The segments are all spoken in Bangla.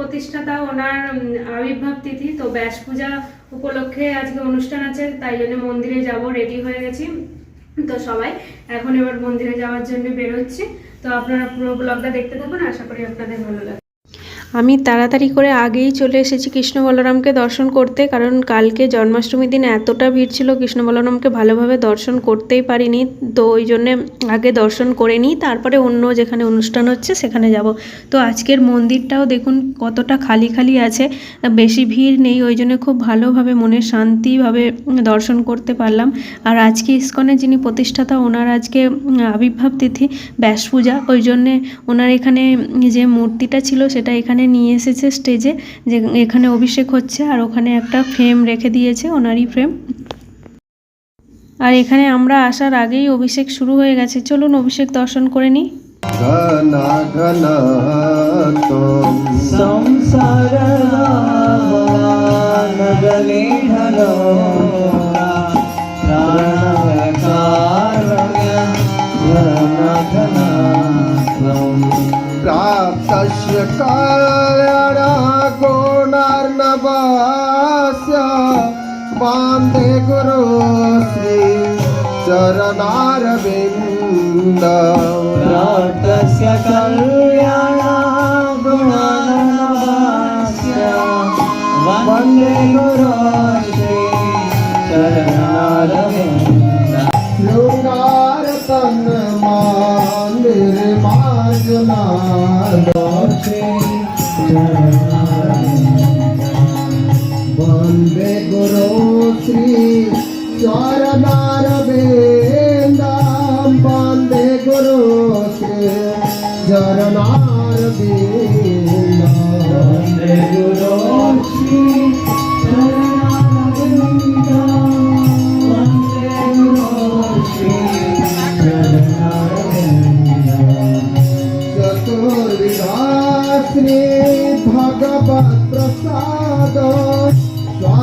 প্রতিষ্ঠাতা ওনার আবির্ভাব তিথি। তো ব্যাস পূজা উপলক্ষে আজকে অনুষ্ঠান আছে, তাই জন্য মন্দিরে যাব রেডি হয়ে গেছি। তো সবাই, এখন এবার মন্দিরে যাওয়ার জন্য বেরোচ্ছি। তো আপনারা পুরো ব্লগটা দেখতে থাকুন, আশা করি আপনাদের ভালো লাগবে। আমি তাড়াতাড়ি করে আগেই চলে এসেছি কৃষ্ণ বলরামকে দর্শন করতে, কারণ কালকে জন্মাষ্টমীর দিন এতটা ভিড় ছিল কৃষ্ণ বলরামকে ভালোভাবে দর্শন করতেই পারিনি। তো ওই জন্যে আগে দর্শন করে নিই, তারপরে অন্য যেখানে অনুষ্ঠান হচ্ছে সেখানে যাব। তো আজকের মন্দিরটাও দেখুন কতটা খালি খালি আছে, বেশি ভিড় নেই, ওই জন্য খুব ভালোভাবে মনে শান্তিভাবে দর্শন করতে পারলাম। আর আজকে ইস্কনের যিনি প্রতিষ্ঠাতা, ওনার আজকে আবির্ভাব তিথি ব্যাস পূজা, ওই জন্যে ওনার এখানে যে মূর্তিটা ছিল সেটা এখানে এখানে নিয়ে এসেছে স্টেজে যে এখানে অভিষেক হচ্ছে আর ওখানে একটা ফ্রেম রেখে দিয়েছে ওনারই ফ্রেম আর এখানে আমরা আসার আগেই অভিষেক শুরু হয়ে গেছে। চলুন অভিষেক দর্শন করে নিই। সংসার कश्यकारणा गुणार्णवास्य बान्धे गुरु श्री चरणारविन्द बिंद कल्याणा गुणार्णवास्य वंदे गुरु श्री चरणारविन्द लुङ्गारतन्मा निर्मा जुनाद বলবে গুরু শ্রী চরণারবে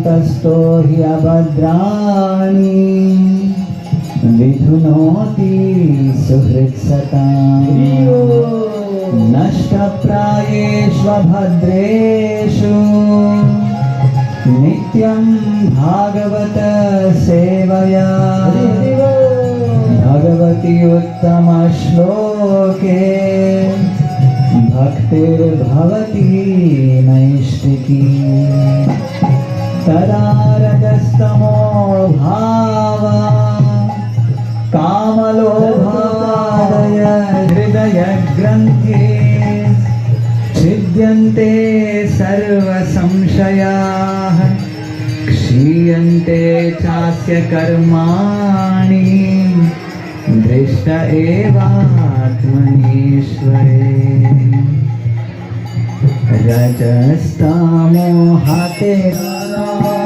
हृदयन्तस्थो ह्यभद्राणि विधुनोति सुहृत्सताम् नष्टप्रायेष्वभद्रेषु नित्यं भागवत सेवया। भगवति उत्तमश्लोके भक्तिर्भवति नैष्टिकी तदा रजस्तमो भावा कामलोभादय हृदयग्रन्थे छिद्यन्ते सर्वसंशयाः क्षीयन्ते चास्य कर्माणि दृष्ट एवात्मनीश्वरे रजस्तामोहाते Senhor.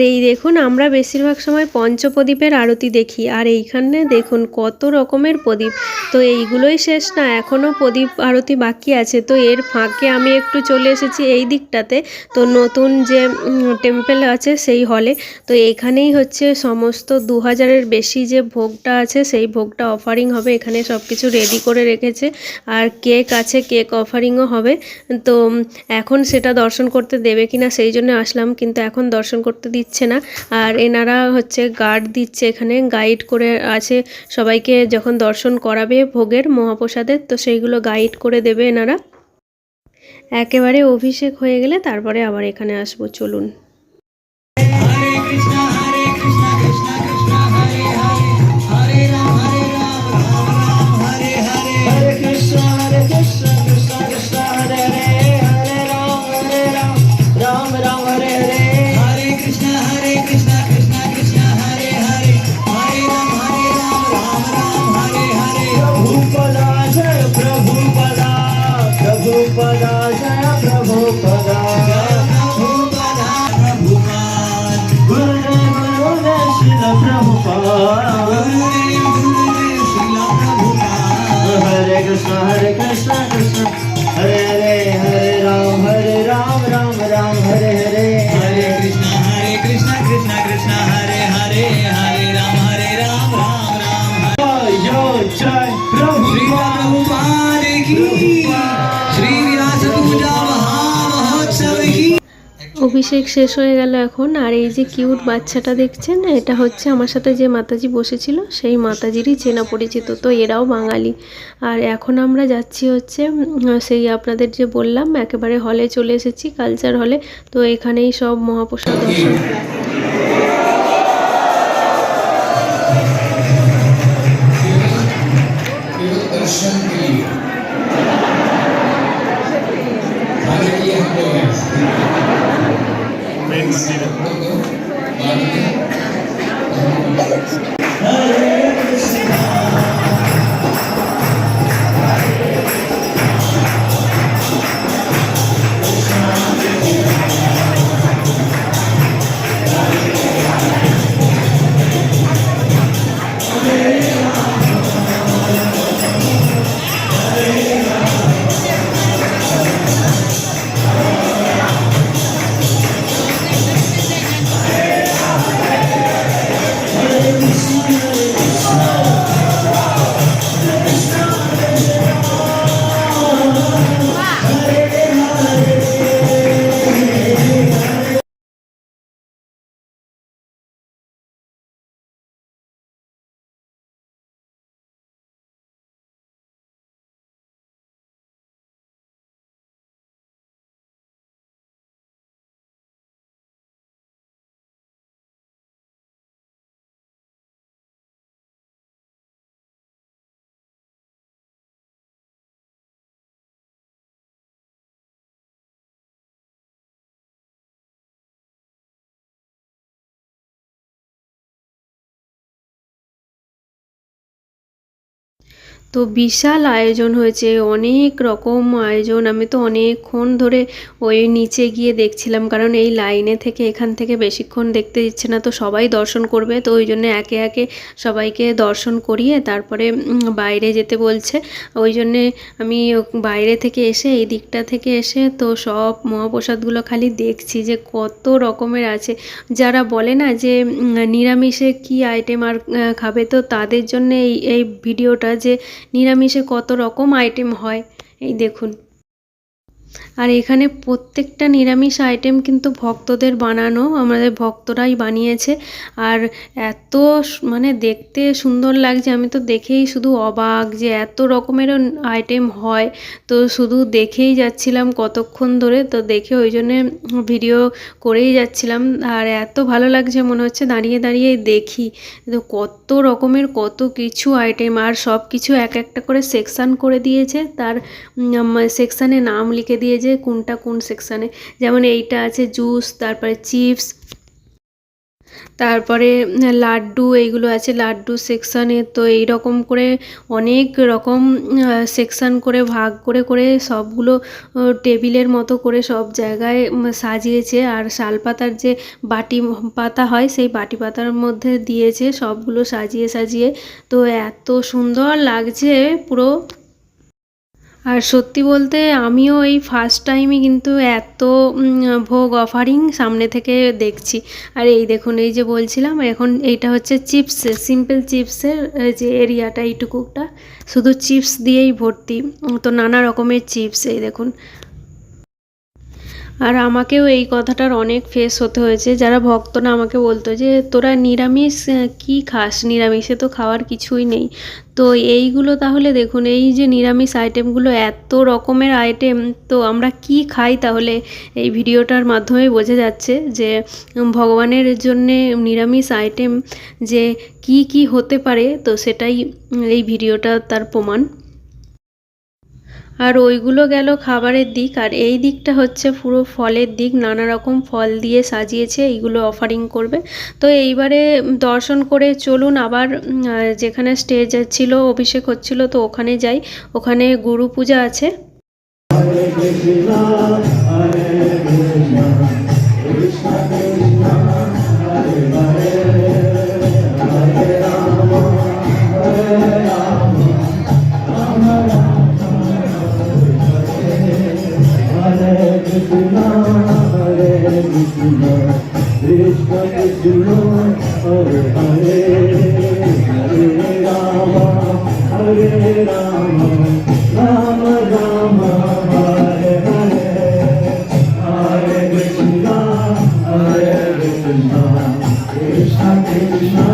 দেখুন, আমরা বেশিরভাগ সময় পঞ্চপ্রদীপের আরতি দেখি। আর এইখানে দেখুন, কত রকমের প্রদীপ। তো এইগুলোই শেষ না এখনও প্রদীপ আরতি বাকি আছে। তো এর ফাঁকে আমি একটু চলে এসেছি এই দিকটাতে। তো নতুন যে টেম্পেল আছে সেই হলে। তো এখানেই হচ্ছে সমস্ত দু হাজারের বেশি যে ভোগটা আছে, সেই ভোগটা অফারিং হবে। এখানে সব কিছু রেডি করে রেখেছে। আর কেক আছে কেক অফারিংও হবে। তো এখন সেটা দর্শন করতে দেবে কিনা সেই জন্য আসলাম। কিন্তু এখন দর্শন করতে দিচ্ছে না। আর এনারা হচ্ছে গার্ড দিচ্ছে এখানে গাইড করে আছে সবাইকে যখন দর্শন করাবে ভোগের মহাপ্রসাদের, তো সেইগুলো গাইড করে দেবে এনারা। একেবারে অভিষেক হয়ে গেলে তারপরে আবার এখানে আসব, চলুন। অভিষেক শেষ হয়ে গেল এখন, আর এই যে কিউট বাচ্চাটা দেখছেন, এটা হচ্ছে আমার সাথে যে মাতাজি বসেছিল, সেই মাতাজিরই চেনা পরিচিত, তো এরাও বাঙালি। আর এখন আমরা যাচ্ছি হচ্ছে সেই আপনাদের যে বললাম, একেবারে হলে চলে এসেছি কালচার হলে তো এখানেই সব মহাপ্রসাদ দর্শন তো বিশাল আয়োজন হয়েছে, অনেক রকম আয়োজন। আমি তো অনেকক্ষণ ধরে ওই নিচে গিয়ে দেখছিলাম, কারণ এই লাইনে থেকে এখান থেকে বেশিক্ষণ দেখতে দিচ্ছে না, তো সবাই দর্শন করবে। তো ওই জন্য একে একে সবাইকে দর্শন করিয়ে তারপরে বাইরে যেতে বলছে। ওই জন্যে আমি বাইরে থেকে এসে, এই দিকটা থেকে এসে তো সব মহাপ্রসাদগুলো খালি দেখছি যে কত রকমের আছে। যারা বলে না যে নিরামিষে কি আইটেম আর খাবে, তো তাদের জন্য এই এই ভিডিওটা যে নিরামিষে কত রকম আইটেম হয়? এই দেখুন। আর এখানে প্রত্যেকটা নিরামিষ আইটেম কিন্তু ভক্তদের বানানো, আমাদের ভক্তরাই বানিয়েছে। আর এত মানে দেখতে সুন্দর লাগছে, আমি তো দেখেই শুধু অবাক যে এত রকমেরও আইটেম হয়। তো শুধু দেখেই যাচ্ছিলাম কতক্ষণ ধরে, তো দেখে ওই জন্যে ভিডিও করেই যাচ্ছিলাম। আর এত ভালো লাগছে মনে হচ্ছে দাঁড়িয়ে দাঁড়িয়ে দেখি। তো কত রকমের কত কিছু আইটেম আর সব কিছু এক একটা করে সেকশান করে দিয়েছে। তার সেকশানে নাম লিখে দিয়েছে কোনটা কোন সেকশানে যেমন এইটা আছে জুস তারপরে চিপস তারপরে লাড্ডু, এইগুলো আছে লাড্ডু সেকশানে তো এই রকম করে অনেক রকম সেকশান করে, ভাগ করে করে সবগুলো টেবিলের মতো করে সব জায়গায় সাজিয়েছে। আর শালপাতার যে বাটি, পাতা হয়, সেই বাটি পাতার মধ্যে দিয়েছে সবগুলো সাজিয়ে সাজিয়ে। তো এত সুন্দর লাগছে পুরো। আর সত্যি বলতে আমিও এই ফার্স্ট টাইমই কিন্তু এত ভোগ অফারিং সামনে থেকে দেখছি। আর এই দেখুন, এই যে বলছিলাম, এখন এইটা হচ্ছে চিপস সিম্পল চিপসের যে এরিয়াটা এইটুকুটা। শুধু চিপস দিয়েই ভর্তি। তো নানা রকমের চিপস এই দেখুন। আর আমাকেও এই কথাটার অনেক ফেস হতে হয়েছে। যারা ভক্তরা আমাকে বলতো যে, তোরা নিরামিষ কি খাস? নিরামিষে তো খাওয়ার কিছুই নেই। তো এইগুলো তাহলে দেখুন, এই যে নিরামিষ আইটেমগুলো এত রকমের আইটেম তো আমরা কি খাই তাহলে? এই ভিডিওটার মাধ্যমে বোঝা যাচ্ছে যে ভগবানের জন্যে নিরামিষ আইটেম যে কি কি হতে পারে, তো সেটাই এই ভিডিওটা তার প্রমাণ। আর ওইগুলো গেল খাবারের দিক, আর এই দিকটা হচ্ছে পুরো ফলের দিক, নানা রকম ফল দিয়ে সাজিয়েছে, এইগুলো অফারিং করবে। তো এইবারে দর্শন করে চলুন, আবার যেখানে স্টেজ ছিল, অভিষেক হচ্ছিল, তো ওখানে যাই। ওখানে গুরু পূজা আছে। কৃষ্ণ কৃষ্ণ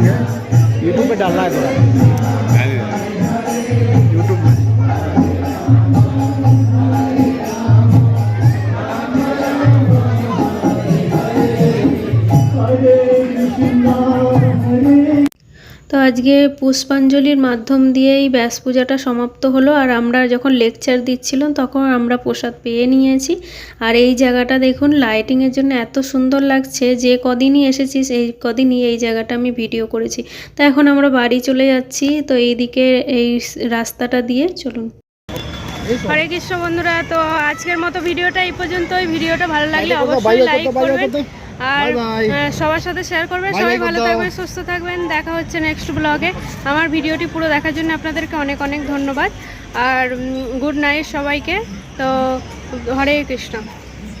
यूट्यूब पे डालना है थोड़ा। यूट्यूब में আজকে পুষ্পাঞ্জলির মাধ্যম দিয়েই ব্যাস পূজাটা সমাপ্ত হলো। আর আমরা যখন লেকচার দিচ্ছিলাম, তখন আমরা প্রসাদ পেয়ে নিয়েছি। আর এই জায়গাটা দেখুন লাইটিংয়ের জন্য এত সুন্দর লাগছে। যে কদিনই এসেছি সেই কদিনই এই জায়গাটা আমি ভিডিও করেছি। তো এখন আমরা বাড়ি চলে যাচ্ছি। তো এইদিকে এই রাস্তাটা দিয়ে চলুন। হরে কৃষ্ণ বন্ধুরা তো আজকের মতো ভিডিওটা এই পর্যন্তই। ভিডিওটা ভালো লাগলে অবশ্যই লাইক করবেন। আর সবার সাথে শেয়ার করবেন। সবাই ভালো থাকবেন সুস্থ থাকবেন। দেখা হচ্ছে নেক্সট ব্লগে আমার ভিডিওটি পুরো দেখার জন্য আপনাদেরকে অনেক অনেক ধন্যবাদ। আর গুড নাইট সবাইকে। তো হরে কৃষ্ণ।